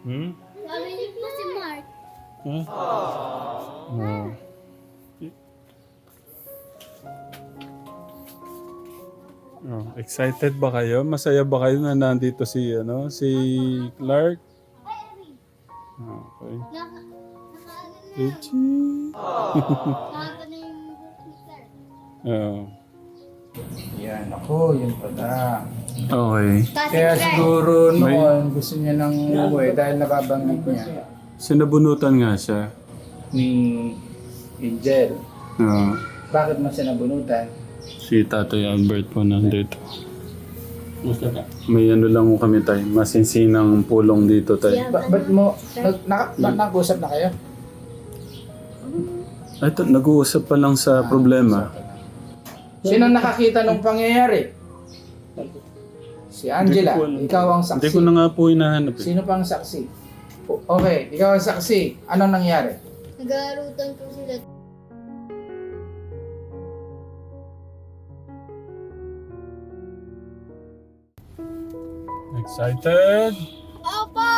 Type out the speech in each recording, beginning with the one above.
Hmm? Sabi niyo po si Mark. Huh? Oh. Oh, excited ba kayo? Masaya ba kayo na nandito si ano, si Clark? Okay. Sir. Oh. Yan, ako, yun pala. Okay. Kaya siguro noon gusto niya nang umuwi dahil nababanggit niya Sinabunutan nga siya. ni Angel. Oh. Bakit mo siya nabunutan? Si Tatay Albert po nandito. May ano lang mo kami tayo, masinsinang pulong dito tayo. Ba- ba't mo, nag, naka, na, nag-usap na kayo? Ito, nag-uusap pa lang sa problema. Sino nakakita ng pangyayari? Si Angela, Hindi ko- ikaw ang Hindi ko saksi. na nga po hinahanap eh. Sino pang saksi? O- Okay, ikaw ang saksi. Anong nangyari? Nag-aarutan po sila. Excited? Opo!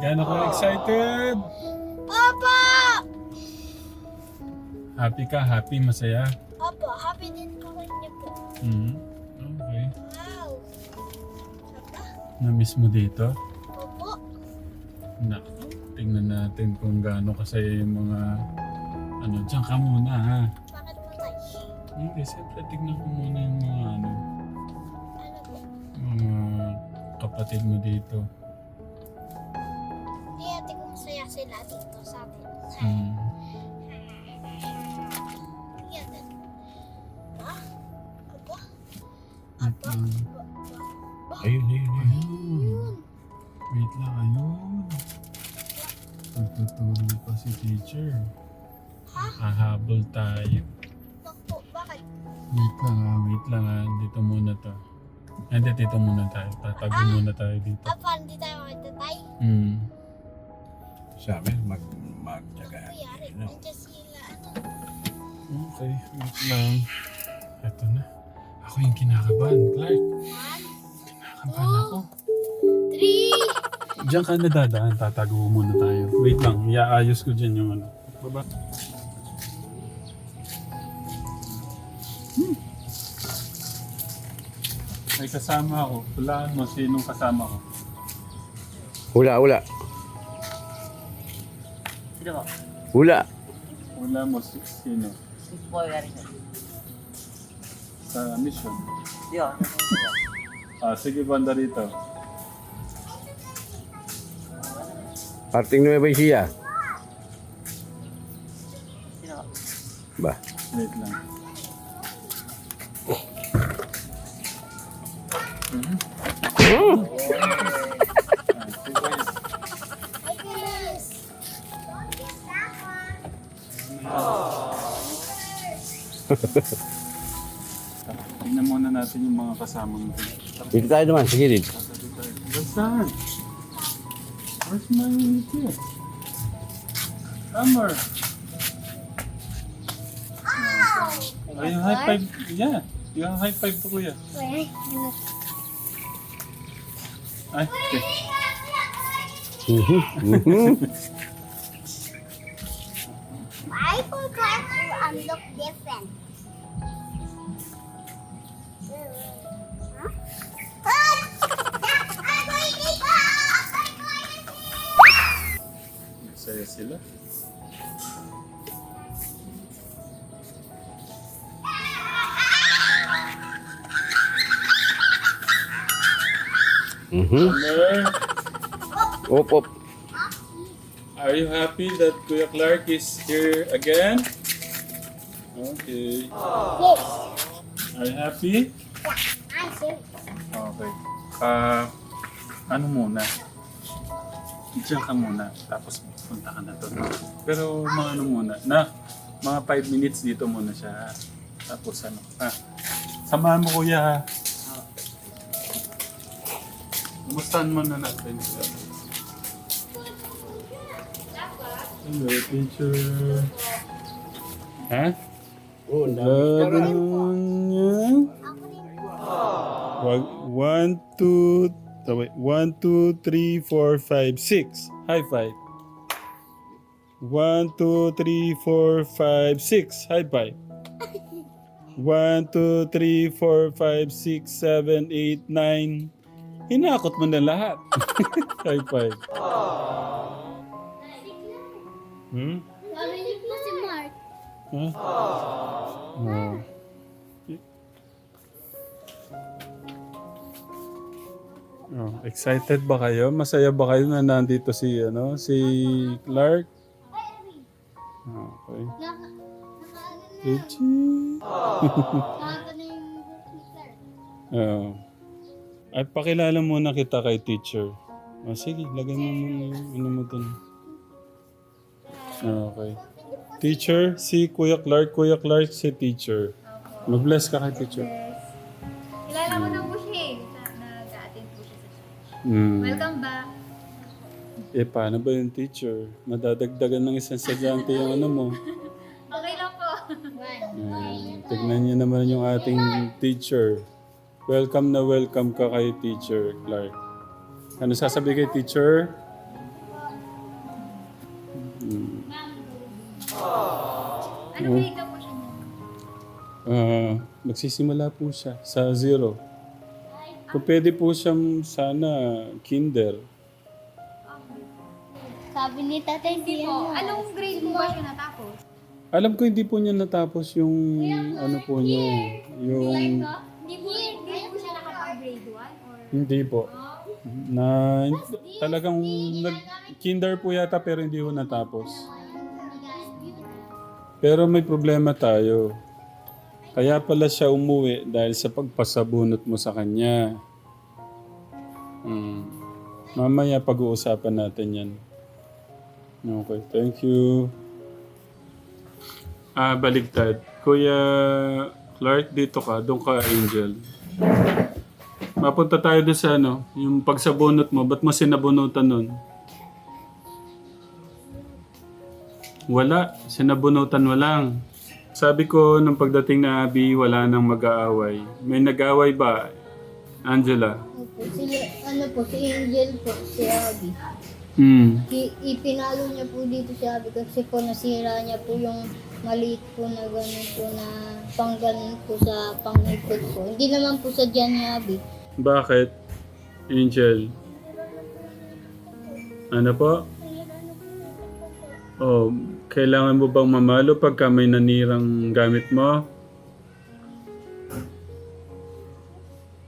Gano'n ako excited? Opo! Happy ka? Happy? Masaya? Opo, happy din po kanya po. Hmm. Saba? Na-miss mo dito? Opo. Naku, tingnan natin kung gaano kasaya yung mga... Ano, dyan ka muna ha. Bakit tayo? Hindi, siyempre tignan ko muna yung mga ano, Ano po? mga kapatid mo dito. Hindi natin kung masaya sila dito sa atin. Hmm. Ah? Ayun, ayun. Wait lang, ayun. Nagtuturo pa si teacher. Hahabol tayo. Naku, bakit? Wait lang ah, wait lang ah. Dito muna to. Hindi, dito muna tayo. Tatago muna tayo dito. Ah, paano di tayo makita tayo? Hmm. Sa amin, mag, magtyaga. Kuyari, No. nandiyan sila. Ano? Okay, wait lang. Eto na. Ako yung kinakabahan, Clark. One, Kinakabahan ako. Three. Diyan ka na dadaan, tatago muna tayo. Wait lang, iaayos ko dyan yung ano. Baba. Hmm. May kasama ako. Hulaan mo sinong kasama ko. Hula, hula. Sino po? Hula. Wala mo si sino. Si Boy Garrison. Sa mission. Ba? Ah, sige, banda rito. Parting Nueva Ecija. Ba? Wait lang. Sige. Guys. Tingnan muna natin yung mga kasama mo. Dito tayo naman, sa gilid. Saan? Where's my kid? Summer. Ay, yung high five. Yeah. Yung high five to kuya. Wait, ano? Ay, okay. Mhm, mhm. Masaya sila. Mhm. Summer, Op, op. are you happy that Kuya Clark is here again? Okay. Yes. Are you happy? I'm serious. Okay. Ah, ano muna? Diyan ka muna, tapos punta ka na doon. Pero mga ano muna, na, mga 5 minutes dito muna siya. Tapos ano, ah, samahan mo kuya ha. Kumustahan mo na natin siya. Hello, teacher. Ha? Oh, Ganun yan. Wag, one, two, wait. One, two, three, four, five, six. High five. One, two, three, four, five, six. High five. One, two, three, four, five, six, seven, eight, nine. Hinakot mo na lahat. High five. Hmm? Niyo po si Mark. Huh? Oh. Oh, excited ba kayo? Masaya ba kayo na nandito si ano, si Clark? Okay. Naka, nakaano na. Richie. Nakaano na yung Hitler. Oo. Ay, pakilala muna kita kay teacher. Oh, sige, lagay mo muna yung ano mo dun. Okay. Teacher, si Kuya Clark. Kuya Clark, si teacher. Mag-bless ka kay teacher. Kilala ko na po siya eh. Na- Nag-attend po siya sa church. Mm. Welcome back. Eh, paano ba yung teacher? Madadagdagan ng isang sadyante yung ano mo. Okay lang po. Ayan. Tignan niyo naman yung ating teacher. Welcome na welcome ka kay teacher, Clark. Ano sasabi kay teacher? Hmm. Ano grade na po siya? Ah, magsisimula po siya sa zero. Kung pwede po siyang sana kinder. Sabi ni tatay Hindi po. ano. Anong grade po ba siya natapos? Alam ko hindi po niya natapos yung ano po niya, yung Hindi po, hindi po siya nakapag-grade 1 or... hindi po. Na talagang nag kinder po yata pero hindi po natapos. Pero may problema tayo. Kaya pala siya umuwi dahil sa pagpasabunot mo sa kanya. Hmm. Mamaya pag-uusapan natin yan. Okay, thank you. Ah, baligtad. Kuya Clark, dito ka. Doon ka, Angel. Mapunta tayo doon sa ano, yung pagsabunot mo. Ba't mo sinabunutan nun? Wala. Sinabunutan mo lang. Sabi ko, nung pagdating na Abby, wala nang mag-aaway. May nag-aaway ba? Angela? Opo, si, ano po, si Angel po, si Abby. Hmm. I, ipinalo niya po dito si Abby kasi po nasira niya po yung maliit po na gano'n po na pang ganun po sa pangikot po. Hindi naman po sa dyan ni Abby. Bakit? Angel? Ano po? Oh, kailangan mo bang mamalo pagka may nanirang gamit mo?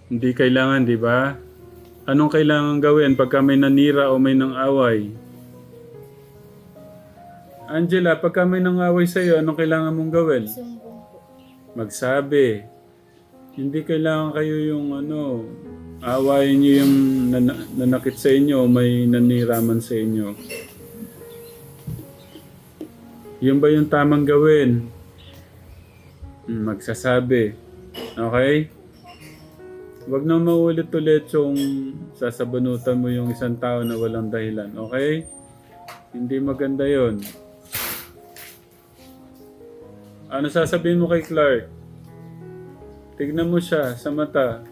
Hindi kailangan, di ba? Anong kailangan gawin pagka may nanira o may nang away? Angela, pagka may nang away sa'yo, anong kailangan mong gawin? Sumbong po. magsabi. Hindi kailangan kayo yung ano, awayin niyo yung nan- nanakit sa inyo o may naniraman sa inyo. Yun ba yung tamang gawin? Hmm, Magsasabi. Okay? Huwag nang maulit-ulit yung sasabunutan mo yung isang tao na walang dahilan. Okay? Hindi maganda yon. Ano sasabihin mo kay Clark? Tignan mo siya sa mata.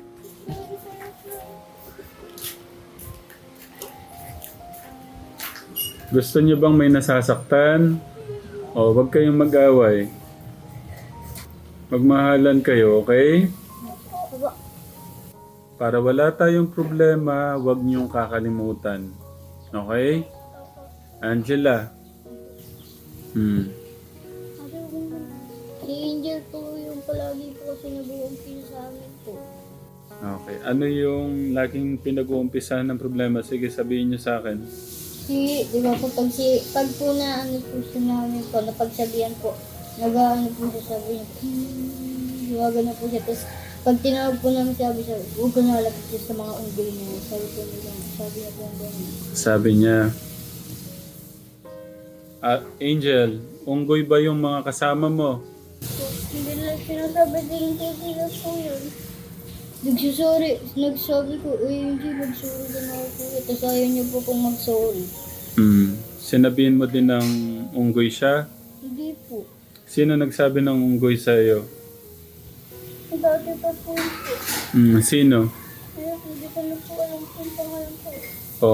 Gusto niyo bang may nasasaktan? O, wag kayong mag-away. Magmahalan kayo, okay? Para wala tayong problema, wag niyong kakalimutan. Okay? Angela. Hmm. Si Angel po yung palagi po kasi nag-uumpisa sa amin po. Okay. Ano yung laging pinag-uumpisahan ng problema? Sige, sabihin niyo sa akin. Si, di ba po, pag, si, pag po na ano po siya namin po, napagsabihan po, nag-ano po siya sabi niya, hmm, gumagano po siya. Tapos, pag tinawag po namin sabi siya, huwag ka nalapit siya sa mga unggoy niya. Sabi po nila, sabi niya po ang ganyan. Sabi niya, ah, Angel, unggoy ba yung mga kasama mo? So, hindi na sinasabi din ko sila po yun. Nagsusuri, nagsabi ko, eh, hindi, nagsorry din ako po. Tapos ayaw niya po pong mag-sorry. Hmm. Sinabihin mo din ng unggoy siya? Hindi po. Sino nagsabi ng unggoy sa iyo? Dati pa po po. Hmm. Sino? Hindi ko na po alam kung pangalan po.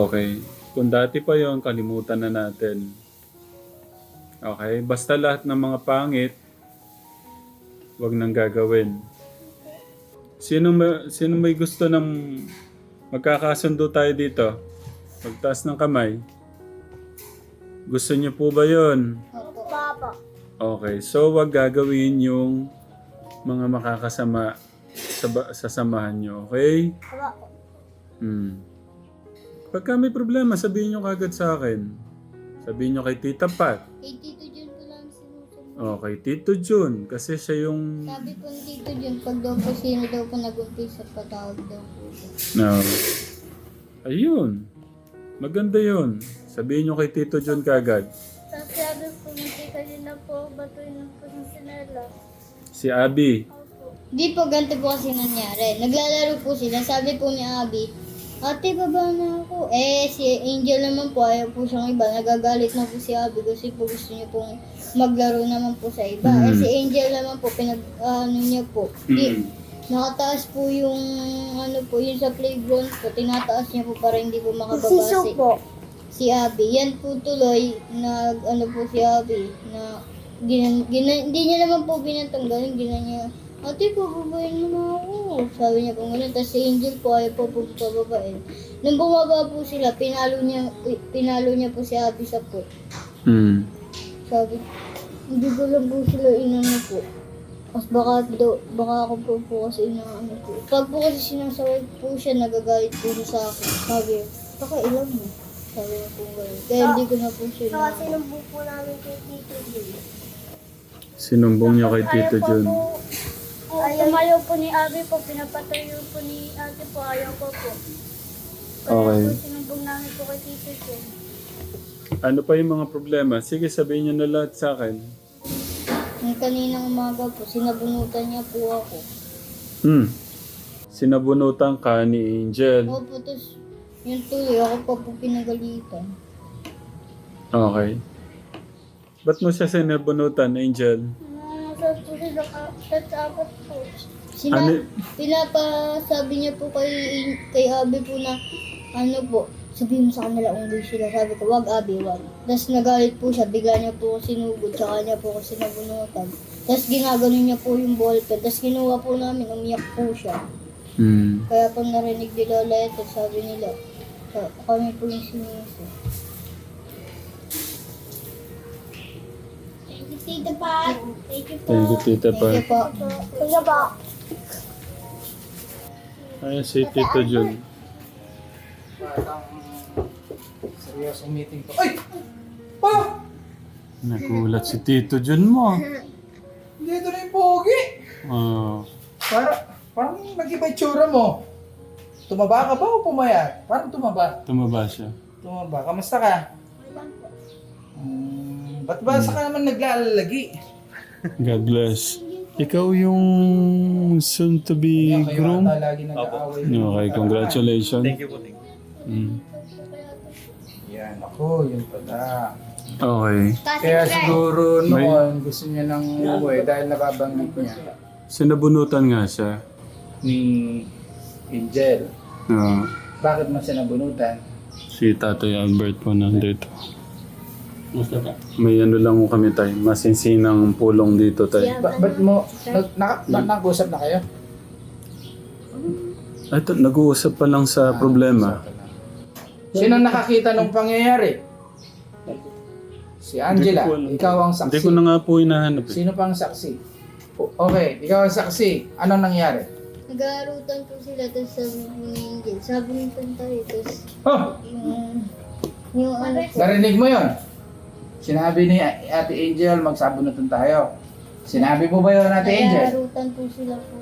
Okay. Kung dati pa yon kalimutan na natin. Okay? Basta lahat ng mga pangit, wag nang gagawin. Sino, ma- sino may gusto ng magkakasundo tayo dito? Pagtaas ng kamay. Gusto niyo po ba yon? Opo. Papa. Okay, so wag gagawin yung mga makakasama sa, sa samahan nyo, okay? Hmm. Pagka may problema, sabihin nyo kagad sa akin. Sabihin nyo kay Tita Pat. Kay Tito Jun ko lang sinusunod. O, kay Tito Jun. Kasi siya yung... Sabi po ni Tito Jun, pag daw po sino daw po nag-umpisa, patawag daw po. No. Ayun. Maganda yun. Sabihin nyo kay Tito Jun kagad. Sabi po ni Tito Jun na po, batuin na po ng sinela. Si Abby. Di po, ganito po kasi nangyari. Naglalaro po sila. Sabi po ni Abby, Ate, baba na ako. Eh, si Angel naman po, ayaw po siyang iba. Nagagalit na po si Abby kasi po gusto niya pong maglaro naman po sa iba. Eh, Mm. si Angel naman po, pinag, ano niya po. Di, Mm. nakataas po yung, ano po, yung sa playground po. Tinataas niya po para hindi po makababa si, si Abby. Yan po tuloy, nag, ano po si Abby, na, ginan, ginan, hindi niya naman po binatanggalin, ginan niya, Ate, pababain mo na ako. Sabi niya po ganun. Tapos si Angel po ayaw po po pababain. Nung bumaba po sila, pinalo niya, pinalo niya po si Abby sa po. Hmm. Sabi, hindi ko lang po sila inano po. Tapos baka, do, baka ako po po kasi inaano po. Pag po kasi sinasaway po siya, nagagalit po siya sa akin. Sabi, baka ilan mo. Sabi niya po gano'n. Kaya hindi ko na po siya na... Kasi nung po namin kay Tito Sinumbong niya kay Tito Jun. Ayaw, ayaw po ni Abby po, pinapatayo po ni ate po, ayaw ko po. Okay. po sinumbong namin po kay Tito Jun. Ano pa yung mga problema? Sige, sabihin niyo na lahat sa akin. Yung kaninang umaga po, sinabunutan niya po ako. Hmm. Sinabunutan ka ni Angel. Opo, tapos yung tuloy, ako pa po pinagalitan. Okay. Ba't mo siya sinabunutan, Angel? Nasa po. Sina, Ano- pinapasabi niya po kay, kay Abby po na, ano po, sabihin mo sa kanila kung sila. Sabi ko, wag Abby, wag. Tapos nagalit po siya, bigla niya po ako sinugod, sa kanya po kasi nabunutan. Tapos ginagano niya po yung ballpen. Tapos kinuha po namin, umiyak po siya. Hmm. Kaya po narinig ni Lola ito, sabi nila, "Ka- kami po yung sinisi. Tita Pat. Thank you po. Thank you, Tita Thank you Pat. po. Thank you po. Ayun si Tito Jun. Batang seryosong meeting to. Ay! Pa! Nagulat si Tito Jun mo. Dito na yung pogi! Oh. Para, parang nag-iba yung tsura mo. Tumaba ka ba o pumayat? Parang tumaba. Tumaba siya. Tumaba. Kamusta ka? Hmm, ba't ba sa ka naman naglalagi? God bless. Ikaw yung soon to be kayo groom? ata lagi nag-aaway. Okay, congratulations. Thank you po. Mm. Yan, ako, yun pala. Okay. Kaya siguro noon gusto niya nang umuwi dahil nababanggit niya Sinabunutan nga siya. ni Angel. No. Bakit mo siya nabunutan? Si Tatay Albert po nandito. May ano lang ko kami tayo. Masinsinang pulong dito tayo. Ba- ba't mo, nag, naka, na, nag-usap na kayo? Ito, nag-uusap pa lang sa problema. Sino nakakita ng pangyayari? Si Angela, Hindi ko alam. ikaw ang Hindi ko saksi. na nga po hinahanap eh. Sino pang saksi? O- Okay, ikaw ang saksi. Anong nangyari? Nag-aarutan po sila, tapos sabi ni Angel, sabi ni Pantay, tapos Oh, yung, yung ano po, narinig mo yon? Sinabi ni Ate Angel, magsabunutan tayo. Sinabi mo ba yun, Ate Angel? nag-aarutan po sila po.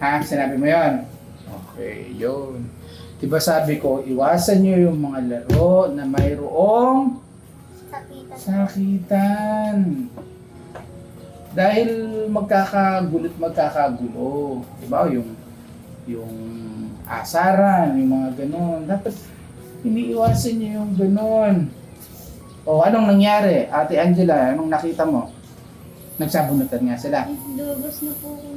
Ha? Sinabi mo yon? Okay, yun. Diba sabi ko, iwasan nyo yung mga laro na mayroong sakitan. Dahil magkakagulo't magkakagulo. Diba? Yung, yung asaran, yung mga ganun. Dapat iniiwasan nyo yung ganun. O anong nangyari? Ate Angela, anong nakita mo? Nagsabunutan nga sila. Lumabas na po ako.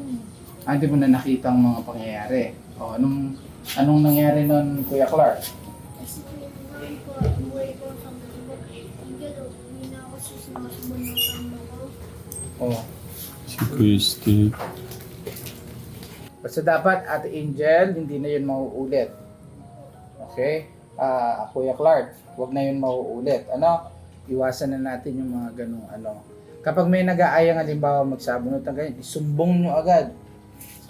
Ah, mo na nakita ang mga pangyayari. O, anong Anong nangyari nun, Kuya Clark? Kasi po, buhay ko, buhay ko sa mga hindi na ako susunod ng kama ko. Oh. Si Kuya Steve. Basta dapat, Ate Angel, hindi na yun mauulit. Okay? Ah, Kuya Clark, wag na yun mauulit. Ano? Iwasan na natin yung mga ganong ano. Kapag may nag-aayang halimbawa magsabunot ng ganyan, isumbong nyo agad.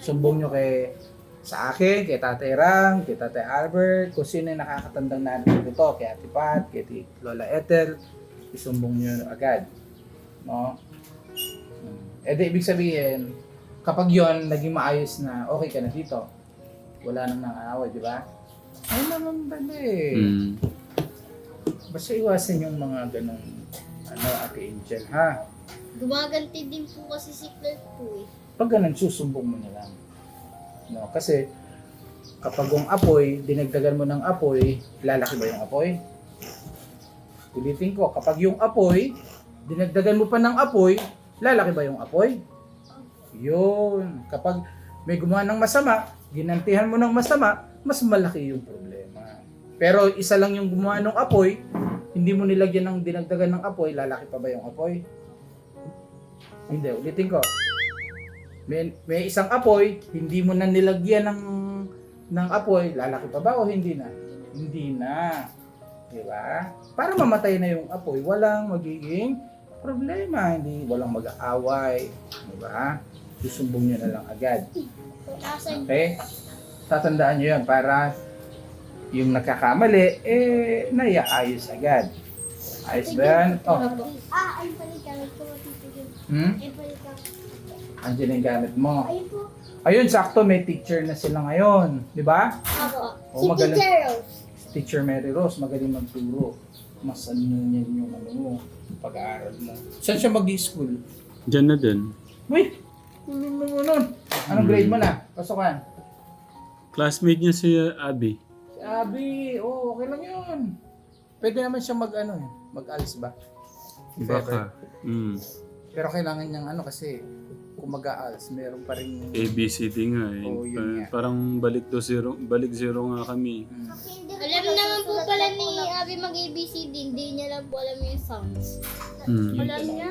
Sumbong nyo kay sa akin, kay Tatay Ram, kay Tatay Albert, kung sino yung nakakatandang natin dito, kay Ate Pat, kay Ti- Lola Ethel, isumbong nyo agad. No? Eh di, ibig sabihin, kapag yon naging maayos na, okay ka na dito. Wala nang nangaaway, di ba? Ay naman pala eh. Mm. Basta iwasan yung mga ganong, ano, Ate Angel, ha? Gumaganti din po kasi si Clark po eh. Pag ganun, susumbong mo na lang. No, kasi kapag yung apoy, dinagdagan mo ng apoy, lalaki ba yung apoy? Ulitin ko, kapag yung apoy, dinagdagan mo pa ng apoy, lalaki ba yung apoy? Yun. Kapag may gumawa ng masama, ginantihan mo ng masama, mas malaki yung problema. Pero isa lang yung gumawa ng apoy, hindi mo nilagyan ng dinagdagan ng apoy, lalaki pa ba yung apoy? Hindi, ulitin ko. May, may isang apoy, hindi mo na nilagyan ng ng apoy, lalaki pa ba o hindi na? Hindi na. Di ba? Para mamatay na yung apoy, walang magiging problema, hindi walang mag-aaway, di ba? Susumbong nyo na lang agad. Okay? Tatandaan nyo yan para yung nakakakamali, eh, naiaayos agad. Ayos ba yan? Oh, Ah, ay pala gamit ko matitigil. hmm? Andiyan yung gamit mo. Ayun po. Ayun, sakto, may teacher na sila ngayon. Di ba? Ako. Oo, Si magaling. Teacher Rose. Teacher Mary Rose, magaling magturo. Mas ano yan yung ano mo, pag-aaral mo. Saan siya mag-school? Diyan na din. Wait! Ano mo nun? Anong grade mo na? Pasukan. Classmate niya si Abby. Si Abby, oh, okay lang yun. Pwede naman siya mag ano eh, mag-alis ba? If ever. Baka. Mm. Pero kailangan niyang ano kasi, kung mag-aals, meron pa rin... ABCD nga eh. Oo, yun Pa- nga. parang balik do zero, balik zero nga kami. Hmm. Alam naman po pala ni Abby mag-ABCD, hindi niya lang po alam yung sounds. Mm. Alam niya.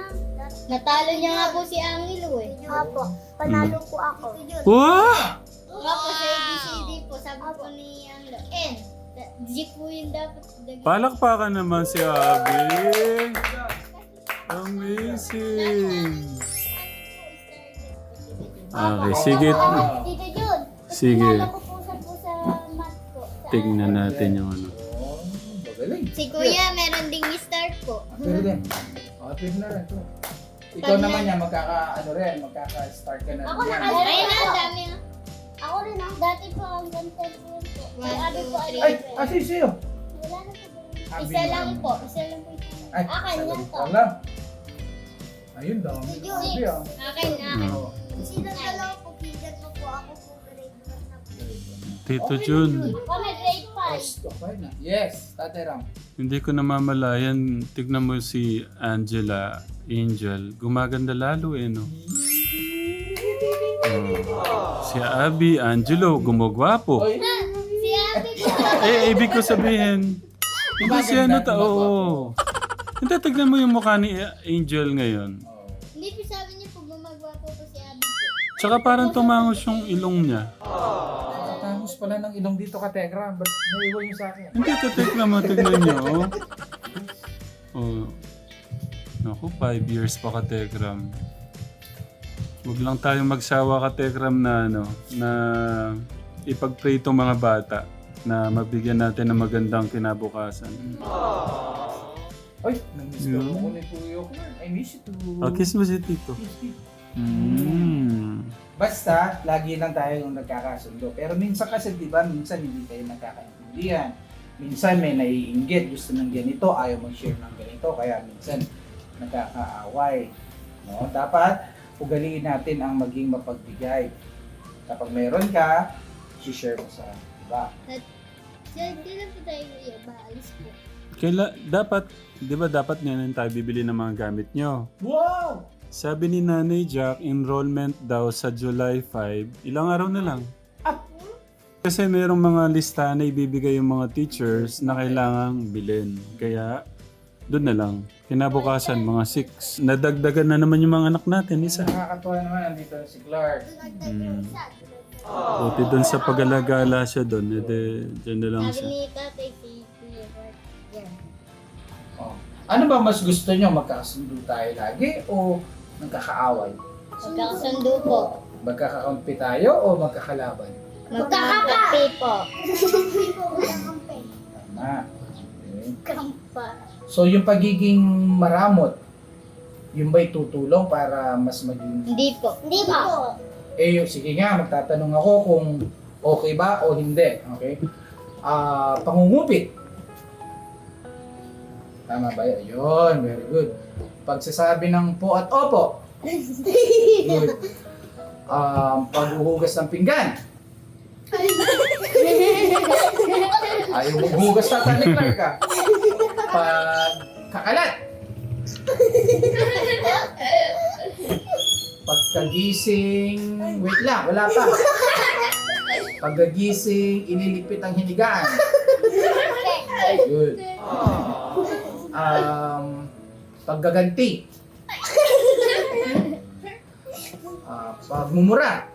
Natalo niya nga po si Angelo eh. Apo, panalo po ako. Wow! G po yung dapat. Palakpakan naman si Abby. Amazing. Okay, sige. Tito Jun, Sige. Panalo ko po sa po sa math ko. Sa- Tignan natin yung ano. Oh, magaling. Si Kuya, meron ding star po. Pwede din. Oh, pwede na rin. Ikaw Pag naman na- yan, magkaka, ano rin, magkaka-start ka na Ako rin. yan. Ayun na, dami na. Ako rin ah. Dati po ang ganito po po. Ay, ay. Ay, asa sa'yo? Wala na po. Abi Isa na. lang po. Isa lang po. Ay, Akin sabi yan ko to. lang. Ayun, dami. Six. Grabe ah. Akin, akin. Oh. Sino dalawa po? Kigat po po ako po. Grade one na po. Tito Jun, na grade Yes, okay na. Yes, Tate Ram. hindi ko namamalayan. Tignan mo si Angela, Angel. Gumaganda lalo eh, no? Oh. Si Abby, Angelo, gumagwapo. Oy. Eh, ibig ko sabihin, hindi si ano ta, oo. Hindi, tignan mo yung mukha ni Angel ngayon. Hindi po sabi niya po gumagawa po si Abby po. Tsaka parang tumangos yung ilong niya. Tatangos pala ng ilong dito ka, Tegra. Ba't naiwan yung sa akin? Hindi, titignan mo, tignan niyo, oh. Oh. Naku, five years pa ka, Tegram. Huwag lang tayo magsawa ka, Tegram, na ano, na ipag-pray itong mga bata na mabigyan natin ng magandang kinabukasan. Ay, namiss ko Yeah. ako ni Kuya. I miss you too. Oh, kiss mo si Tito. Mm. Basta, lagi lang tayo yung nagkakasundo. Pero minsan kasi, di ba, minsan hindi tayo nagkakaintindihan. Minsan may naiinggit, gusto ng ganito, ayaw mag-share ng ganito, kaya minsan nagkakaaway. No? Dapat, ugaliin natin ang maging mapagbigay. Kapag mayroon ka, share mo sa iba. So, hindi na po tayo. Baalis po. Kaila, dapat, di ba dapat ngayon tayo bibili ng mga gamit nyo? Wow! Sabi ni Nanay Jack, enrollment daw sa July 5. Ilang araw na lang? Ah! Kasi mayroong mga lista na ibibigay yung mga teachers na kailangang bilhin. Kaya doon na lang. Kinabukasan, mga 6. Nadagdagan na naman yung mga anak natin, isa. Nakakatuwa naman, nandito na si Clark. Mm. Buti doon sa pag-alagala siya doon, edi dyan na lang Sabi siya. ni tatay si Kuya Bart. Yan. Oh. Ano ba mas gusto nyo? Magkakasundo tayo lagi o nagkakaaway? Magkakasundo po. Magkakakampi tayo o magkakalaban? Magkakape po. Tama. Okay. Kampa. So yung pagiging maramot, yung ba'y tutulong para mas maging... Hindi po. Hindi po. Eh, sige nga, magtatanong ako kung okay ba o hindi. Okay? Ah, pangungupit. Tama ba yun? Ayun, very good. Pagsasabi ng po at opo. Good. Um, paghuhugas ng pinggan. Ayaw maghugas na tayo, Clark ah. Pagkakalat. Pagkagising, wait lang, wala pa. Pagkagising, inilipit ang hinigaan. Good. Um, paggaganti. Ah, pagmumura.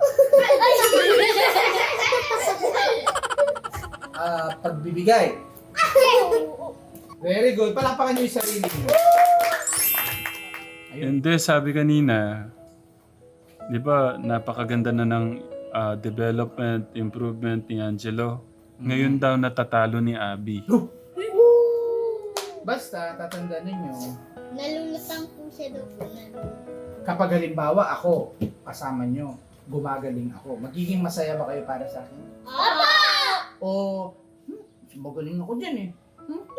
Ah, pagbibigay. Very good. Palakpakan niyo yung sarili niyo. Ayun. Hindi, sabi kanina, di ba, napakaganda na ng ah, development, improvement ni Angelo. Ngayon daw natatalo ni Abby. Basta, tatandaan ninyo, Nalulutang po siya daw po. Nalulutang. kapag halimbawa ako, kasama nyo, gumagaling ako, magiging masaya ba kayo para sa akin? O, hmm, magaling ako dyan eh.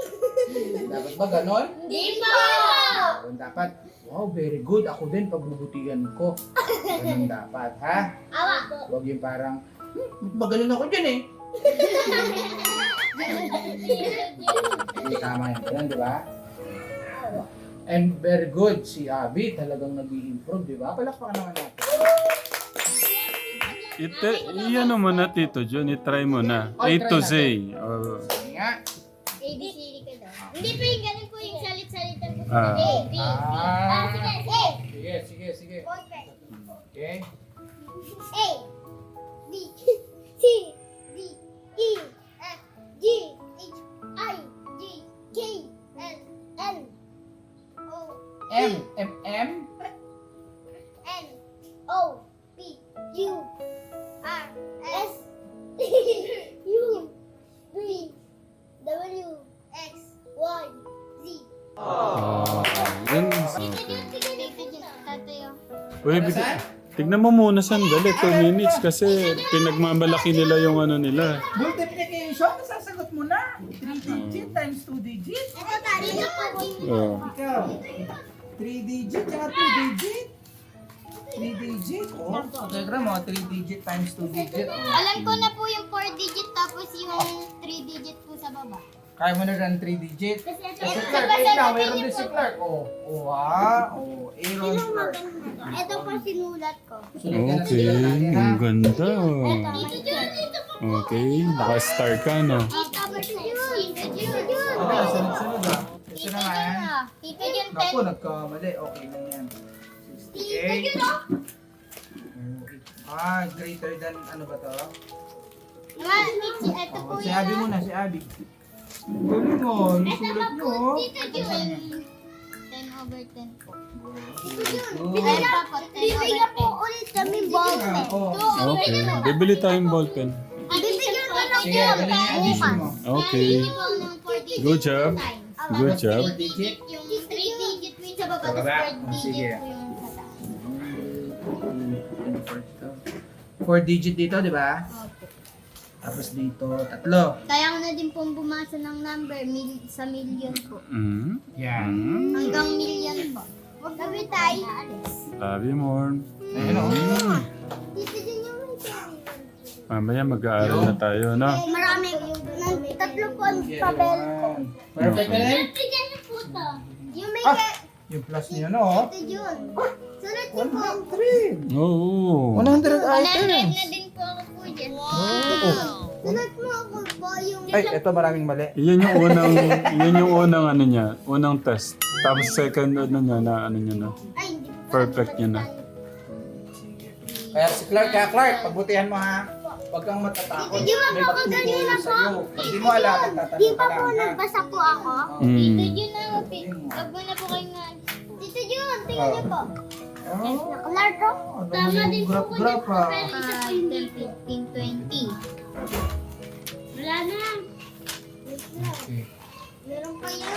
Hmm? Dapat ba ganon? Hindi po! Dapat, wow, very good. Ako din, pagbubutihan ko. Ganun dapat, ha? Awa! Huwag yung parang, hmm, magaling ako dyan eh. Hindi tama yun. Ganun, di ba? And very good, si Abby talagang nag improve di ba? Palakpakan naman natin. Ite, iyan mo na, Tito John. I-try mo na. A Okay, to try Z. Oh. Sige nga. ABCD ka daw. Hindi po yung ganun po yung salit-salitan po. Ah. A, B, C. Ah. sige. A. Sige, sige, sige. Okay. A, B, C, D, E, F, G, H, I, J, K, L, N, O, M, M, M. Okay. Tatayo. Uy, big- tignan mo muna sandali, 2 minutes kasi pinagmamalaki nila yung ano nila. Multiplication, sasagot mo na. 3 digit times 2 digit. Ito tayo na po. Oh. Ikaw. 3 digit, tsaka 2 digit. 3 digit. Oh, telegram mo, 3 digit times 2 digit. Oh. Alam ko na po yung 4 digit tapos yung 3 digit po sa baba. Kaya mo na rin 3 digit. Kasi ito Si yung Clark, wait lang, mayroon din si Clark. Oh, oh ha? Oh, Aaron Clark. Ito po sinulat ko. Sunod ka na Okay, sila lagi, ha? ang ganda. oh. Dito yun, dito po. Okay, naka-star ka no. Dito po yun. Dito yun. Okay, sunod-sunod ha. Ito Dito na nga yun ah. Dito yun, Naku, 10. nagkamali. Okay lang yan. Dito 68. yun ah. Ah, greater than ano ba to? Naman, ito po Oh, si yun. Abby muna, si Abby. Galing mo, oh. Dito yun. 10 over 10 po. Good. Bibigyan po, 10 over 10. ulit kami ball Ah, oh. Okay, bibili tayong ballpen. Bibigyan ko addition mo. Okay. Good job. Good job. Four digit. Yung 3 digit po yung sa baba, tapos baba? 4 Oh, digit po yung sa taas. 4 digit dito, di ba? Tapos dito, tatlo. Kaya ko na din pong bumasa ng number mil, sa million po. Mm. Yan. Mm. Hanggang million po. Huwag kami tayo. Love you more. Ayun o. Dito din yung Mamaya mag-aaral na tayo, no? Marami. Nang tatlo po ang papel ko. Perfect na rin. Bigyan niyo po to. Yung may Ah, yung plus niyo, no? ito yun. Sulat niyo po. 100. Oo. 100 100 items. na din po ako po dyan. Oh, Sunod mo ako po yung... Ay, ito maraming mali. Yun yung unang, yun yung unang ano niya, unang test. Tapos second ano niya na ano niya na. Ay, hindi po Perfect niya na. Kaya si Clark, kaya Clark, pagbutihan mo ha. Huwag kang matatakot. Di ba po magtuturo kanina sa po? iyo. Pag di mo alam, Di magtatanong ba ka po lang ha. nagbasa po ako? Mm. Tito Jun na ako. Wag mo na po kayo nga. Tito Jun, tingnan niyo po. Nakalar ko. ano Tama din po ko dyan. Pero isa po hindi. 15, 20. Wala na. Okay. Meron pa yan.